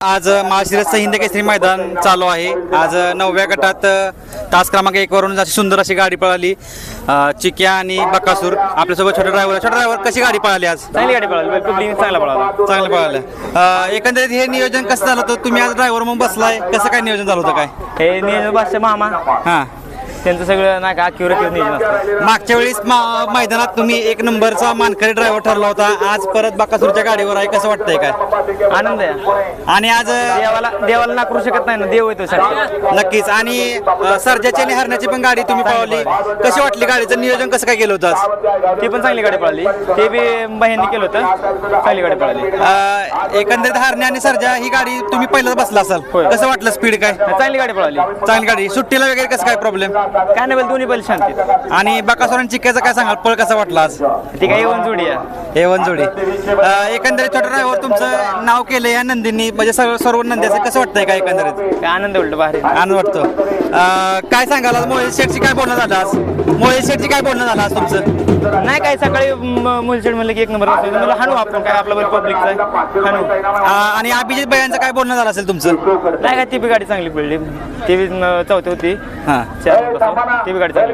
आज महाशिरसचं हिंद केसरी मैदान चालू आहे. आज नवव्या गटात तास क्रमांक एक वरून अशी सुंदर अशी गाडी पळाली. चिक्या आणि बकासूर आपल्यासोबत छोटा ड्रायव्हर छोटा ड्रायव्हर कशी गाडी पळाली आज? चांगली गाडी पळाली. चांगला पळाला. चांगलं पळालं. एकंदरीत हे नियोजन कसं झालं होतं? तुम्ही आज ड्रायव्हर म्हणून बसलाय. कसं काय नियोजन झालं होतं काय? हे नियोजन बादशाह मामा. हां. त्यांचं सगळं नाही का अक्युरेट असतं मागच्या वेळेस मा- मैदानात तुम्ही एक नंबरचा मानकरी ड्रायव्हर ठरला होता. आज परत बकासूरच्या गाडीवर आहे. कसं वाटतंय काय? आनंद आहे. आणि आज अ, देवाला देवाला नाकरू शकत नाही ना. देव येतो साठी नक्कीच. आणि अ, सर्जाची आणि हरण्याची पण गाडी तुम्ही पळवली कशी वाटली गाडीचं नियोजन? कसं काय केलं होतं आज? ती पण चांगली गाडी पळाली. ते बी बहिणी केलं होतं. चांगली गाडी पळाली. अ, एकंदरीत हरणे आणि सर्जा ही गाडी तुम्ही पहिल्याच बसला असाल. होय. कसं वाटलं? स्पीड काय? चांगली गाडी पळाली. चांगली गाडी. सुट्टीला वगैरे कसं काय प्रॉब्लेम काय नाही बैल दोन्ही बैल शांती आणि बकासोर आणि चिक्क्याचं काय सांगाल? पळ कसा वाटला आज? ती काय येऊन जोडी आहे. हे वनजोडी अ, एकंदरीत छोटा ड्रायव्हर तुमचं नाव केलं या नंदींनी. म्हणजे सर्व सर्व नंद्याचं कसं वाटतंय काय एकंदरीत? काय आनंद उलट भारी आनंद वाटतो. काय सांगाल आज? मोहित शेठची काय बोलणं झालं आज? मोहित शेठची काय बोलणं झालं आज तुमचं? नाही काय सकाळी मुलचेड म्हणलं की एक नंबर मला हाणू आपण काय आपला बैल पब्लिकचा आहे. हाणू. आणि अभिजित भयांचं काय बोलणं झालं असेल तुमचं? नाही काय ती बी गाडी चांगली पडली ती बी चौथी होती. हां. चार. ती बी गाडी चांगली